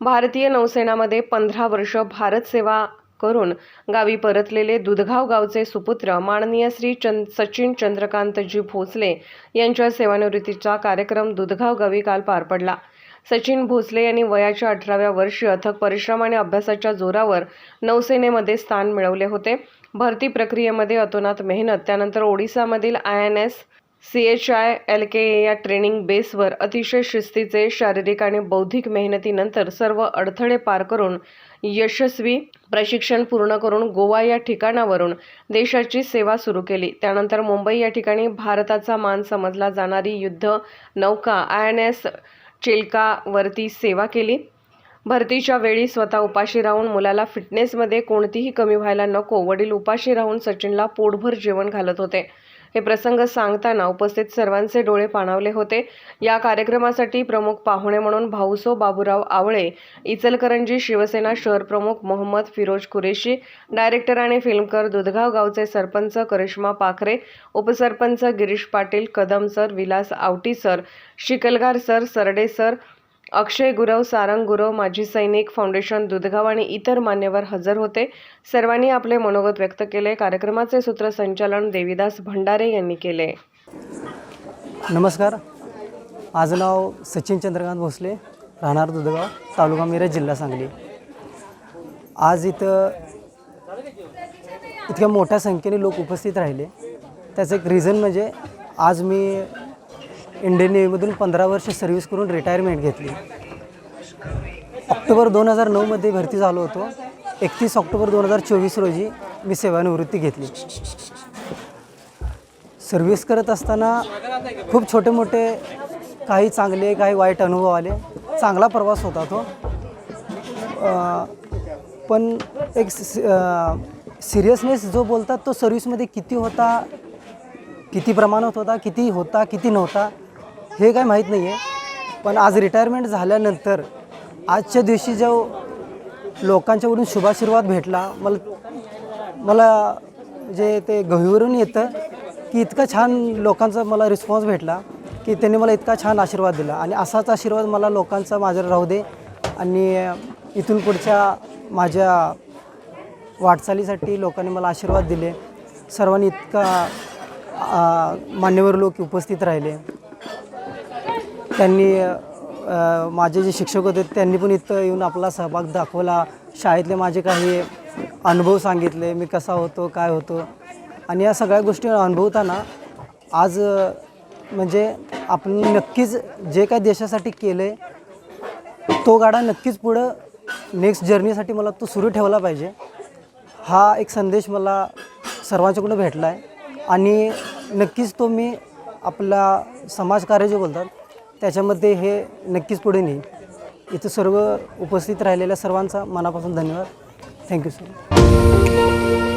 भारतीय नौसेनामध्ये पंधरा वर्ष भारत सेवा करून गावी परतलेले दुधगाव गावचे सुपुत्र माननीय श्री चंद सचिन चंद्रकांतजी भोसले यांच्या सेवानिवृत्तीचा कार्यक्रम दुधगाव गावी काल पार पडला. सचिन भोसले यांनी वयाच्या अठराव्या वर्षी अथक परिश्रम आणि अभ्यासाच्या जोरावर नौसेनेमध्ये स्थान मिळवले होते. भरती प्रक्रियेमध्ये अतोनात मेहनत त्यानंतर ओडिसामधील I N S C H I L K A या ट्रेनिंग बेसवर अतिशय शिस्तीचे शारीरिक आणि बौद्धिक मेहनतीनंतर सर्व अडथळे पार करून यशस्वी प्रशिक्षण पूर्ण करून गोवा या ठिकाणावरून देशाची सेवा सुरू केली. त्यानंतर मुंबई या ठिकाणी भारताचा मान समजला जाणारी युद्ध नौका आय एन एस चिल्कावरती सेवा केली. भरतीच्या वेळी स्वतः उपाशी राहून मुलाला फिटनेसमध्ये कोणतीही कमी व्हायला नको वडील उपाशी राहून सचिनला पोटभर जेवण घालत होते. हे प्रसंग सांगताना उपस्थित सर्वांचे डोळे पाणावले होते. या कार्यक्रमासाठी प्रमुख पाहुणे म्हणून भाऊसो बाबूराव आवळे इचलकरंजी शिवसेना शहर प्रमुख मोहम्मद फिरोज कुरेशी डायरेक्टर आणि फिल्मकर दुधगाव गावचे सरपंच करिश्मा पाखरे उपसरपंच Girish Patil Kadam sir Vilas Avati sir Shikalgar sir Sarde sir Akshay Gurav Sarang Gurav माजी सैनिक फाउंडेशन दुधगाव आणि इतर मान्यवर हजर होते. सर्वांनी आपले मनोगत व्यक्त केले. कार्यक्रमाचे सूत्रसंचालन देवीदास भंडारे यांनी केले. नमस्कार. माझं नाव सचिन चंद्रकांत भोसले राहणार दुधगाव तालुका मिरज जिल्हा सांगली. आज इथं इतक्या मोठ्या संख्येने लोक उपस्थित राहिले. त्याचं एक रिझन म्हणजे आज मी इंडियन नेव्हीमधून पंधरा वर्ष सर्व्हिस करून रिटायरमेंट घेतली. ऑक्टोबर दोन हजार नऊमध्ये भरती झालो होतो. एकतीस ऑक्टोबर दोन हजार चोवीस रोजी मी सेवानिवृत्ती घेतली. सर्व्हिस करत असताना खूप छोटे मोठे काही चांगले काही वाईट अनुभव आले. चांगला प्रवास होता तो. पण एक सिरियसनेस जो बोलतात तो सर्व्हिसमध्ये किती होता किती प्रमाणात होता किती होता किती नव्हता हे काय माहीत नाही आहे पण आज रिटायरमेंट झाल्यानंतर आजच्या दिवशी जो लोकांच्याकडून शुभाशीर्वाद भेटला मला मला जे ते गहीवरून येतं की इतका छान लोकांचा मला रिस्पॉन्स भेटला की त्यांनी मला इतका छान आशीर्वाद दिला. आणि असाच आशीर्वाद मला लोकांचा माझ्यावर राहू दे आणि इथून पुढच्या माझ्या वाटचालीसाठी लोकांनी मला आशीर्वाद दिले. सर्वांनी इतका मान्यवर लोक उपस्थित राहिले. त्यांनी माझे जे शिक्षक होते त्यांनी पण इथं येऊन आपला सहभाग दाखवला. शाळेतले माझे काही अनुभव सांगितले मी कसा होतो काय होतो. आणि या सगळ्या गोष्टी अनुभवताना आज म्हणजे आपण नक्कीच जे काय देशासाठी केलं आहे तो गाडा नक्कीच पुढं नेक्स्ट जर्नीसाठी मला तो सुरू ठेवला पाहिजे. हा एक संदेश मला सर्वांच्याकडून भेटला आहे आणि नक्कीच तो मी आपला समाजकार्य जे बोलतात त्याच्यामध्ये हे नक्कीच पुढे नेईल. इथं सर्व उपस्थित राहिलेल्या सर्वांचा मनापासून धन्यवाद. Thank you sir